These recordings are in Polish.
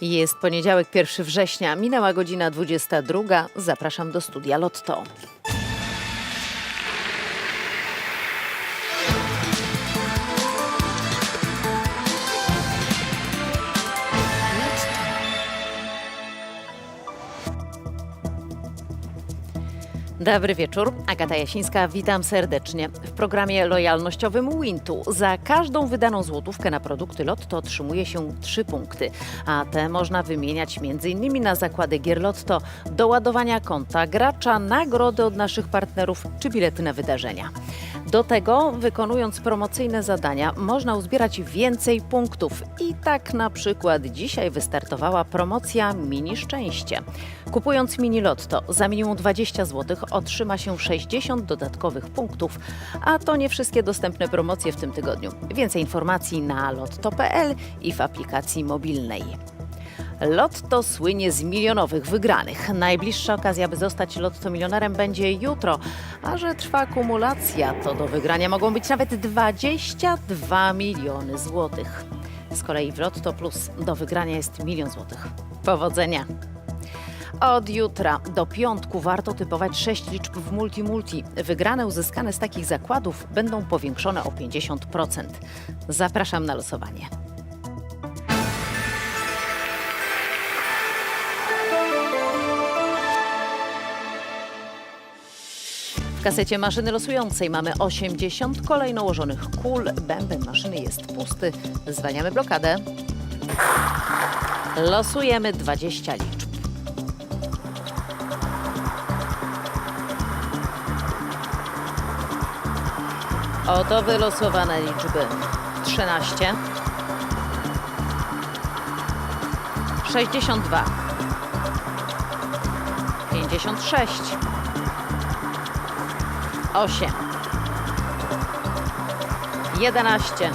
Jest poniedziałek, 1 września, minęła godzina 22. Zapraszam do studia Lotto. Dobry wieczór, Agata Jasińska, witam serdecznie. W programie lojalnościowym Wintu za każdą wydaną złotówkę na produkty Lotto otrzymuje się 3 punkty, a te można wymieniać m.in. na zakłady gier Lotto, doładowania konta gracza, nagrody od naszych partnerów czy bilety na wydarzenia. Do tego, wykonując promocyjne zadania, można uzbierać więcej punktów. I tak na przykład dzisiaj wystartowała promocja Mini Szczęście. Kupując Mini Lotto za minimum 20 zł otrzyma się 60 dodatkowych punktów, a to nie wszystkie dostępne promocje w tym tygodniu. Więcej informacji na lotto.pl i w aplikacji mobilnej. Lotto słynie z milionowych wygranych. Najbliższa okazja, by zostać Lotto milionerem będzie jutro, a że trwa kumulacja, to do wygrania mogą być nawet 22 miliony złotych. Z kolei w Lotto Plus do wygrania jest milion złotych. Powodzenia! Od jutra do piątku warto typować 6 liczb w multi-multi. Wygrane uzyskane z takich zakładów będą powiększone o 50%. Zapraszam na losowanie. W kasecie maszyny losującej mamy 80 kolejno ułożonych kul. Bęben maszyny jest pusty. Zwalniamy blokadę. Losujemy 20 liczb. Oto wylosowane liczby. 13 62 56 8 11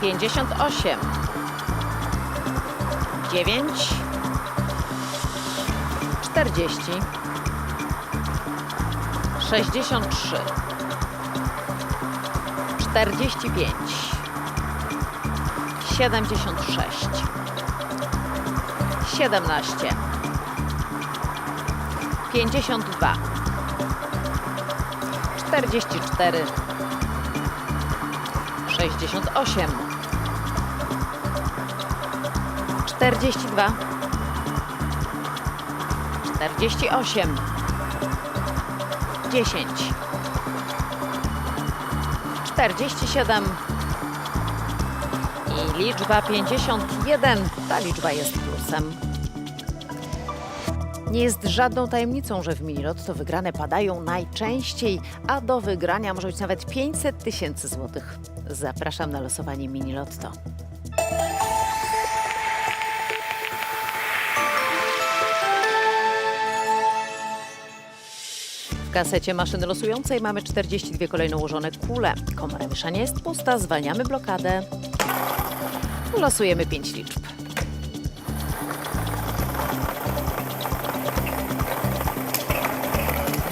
58 9 40 63 45 76 17 52 44 68 42 48 10 47 i liczba 51. Ta liczba jest plusem. Nie jest żadną tajemnicą, że w Minilotto wygrane padają najczęściej, a do wygrania może być nawet 500 tysięcy złotych. Zapraszam na losowanie Minilotto. kasecie maszyny losującej mamy 42 kolejno ułożone kule. Komora mieszania jest pusta, zwalniamy blokadę. Losujemy 5 liczb.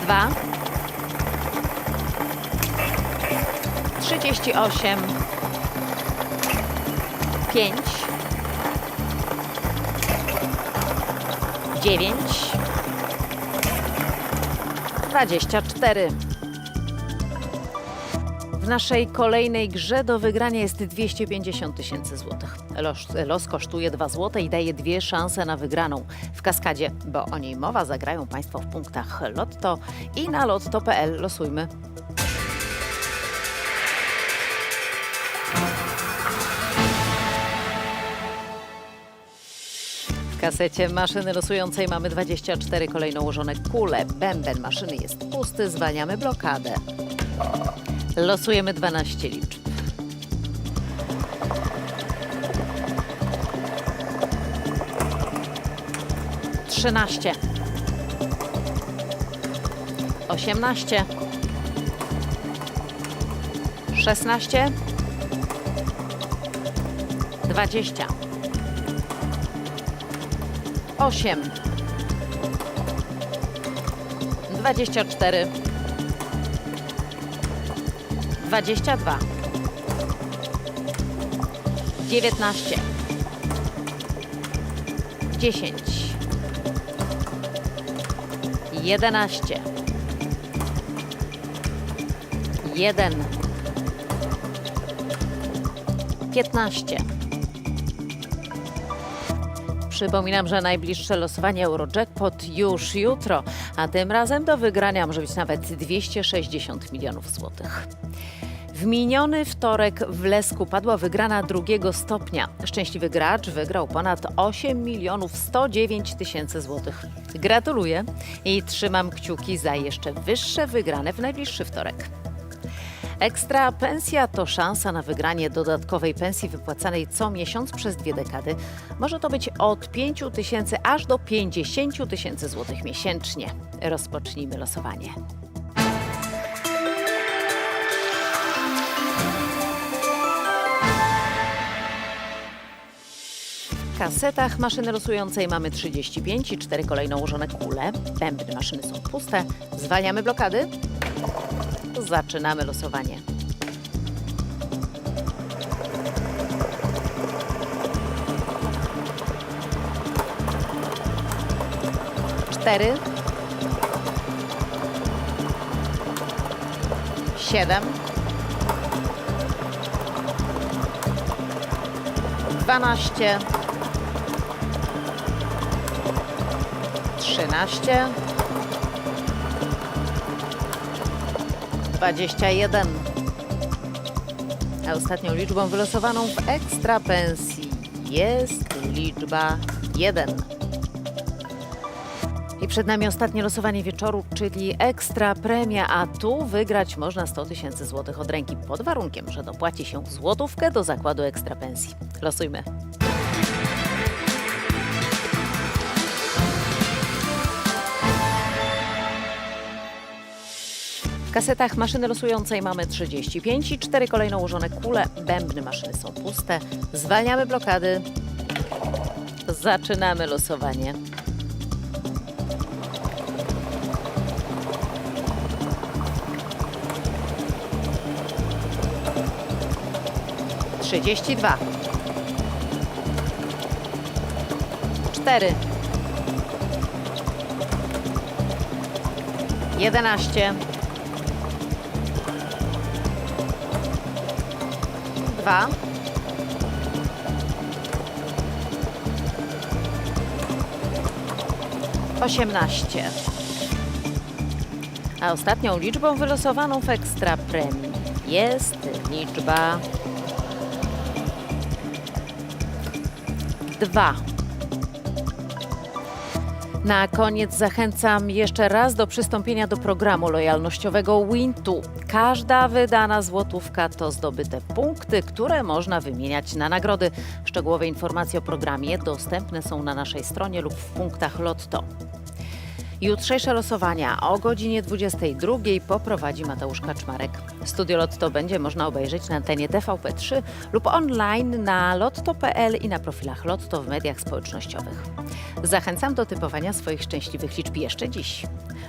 Dwa. 38 5 9 24. W naszej kolejnej grze do wygrania jest 250 tysięcy złotych. Los, los kosztuje 2 złote i daje dwie szanse na wygraną. W kaskadzie, bo o niej mowa, zagrają Państwo w punktach Lotto i na lotto.pl losujmy. Kasecie maszyny losującej mamy 24 kolejno ułożone kule. Bęben maszyny jest pusty, zwalniamy blokadę. Losujemy 12 liczb. Trzynaście. Osiemnaście. Szesnaście. Dwadzieścia. Osiem. Dwadzieścia cztery. 22 19 10, 11, 1, 15. Przypominam, że najbliższe losowanie Eurojackpot już jutro, a tym razem do wygrania może być nawet 260 milionów złotych. W miniony wtorek w Lesku padła wygrana drugiego stopnia. Szczęśliwy gracz wygrał ponad 8 milionów 109 tysięcy złotych. Gratuluję i trzymam kciuki za jeszcze wyższe wygrane w najbliższy wtorek. Ekstra pensja to szansa na wygranie dodatkowej pensji wypłacanej co miesiąc przez dwie dekady. Może to być od 5 tysięcy aż do 50 tysięcy złotych miesięcznie. Rozpocznijmy losowanie. Kasetach maszyny losującej mamy 35 i 4 kolejno ułożone kule. Bębny maszyny są puste. Zwalniamy blokady. Zaczynamy losowanie. Cztery. Siedem. Dwanaście. Trzynaście. 21. A ostatnią liczbą wylosowaną w ekstra pensji jest liczba 1. I przed nami ostatnie losowanie wieczoru, czyli ekstra premia, a tu wygrać można 100 tysięcy złotych od ręki pod warunkiem, że dopłaci się złotówkę do zakładu ekstra pensji. Losujmy. Kasetach maszyny losującej mamy 35 i 4 kolejno ułożone kule. Bębny maszyny są puste. Zwalniamy blokady. Zaczynamy losowanie. Trzydzieści dwa. Cztery. Jedenaście. Dwa. Osiemnaście. A ostatnią liczbą wylosowaną w ekstra premii jest liczba dwa. Na koniec zachęcam jeszcze raz do przystąpienia do programu lojalnościowego Wintu. Każda wydana złotówka to zdobyte punkty, które można wymieniać na nagrody. Szczegółowe informacje o programie dostępne są na naszej stronie lub w punktach Lotto. Jutrzejsze losowania o godzinie 22 poprowadzi Mateusz Kaczmarek. Studio Lotto będzie można obejrzeć na antenie TVP3 lub online na lotto.pl i na profilach Lotto w mediach społecznościowych. Zachęcam do typowania swoich szczęśliwych liczb jeszcze dziś.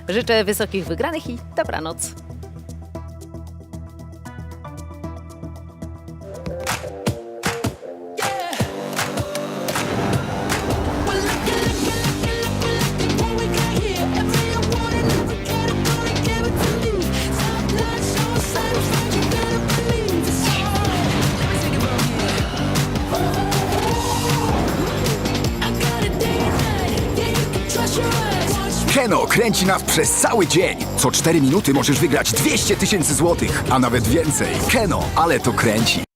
Życzę wysokich wygranych i dobranoc. Keno kręci nas przez cały dzień. Co 4 minuty możesz wygrać 200 tysięcy złotych, a nawet więcej. Keno, ale to kręci.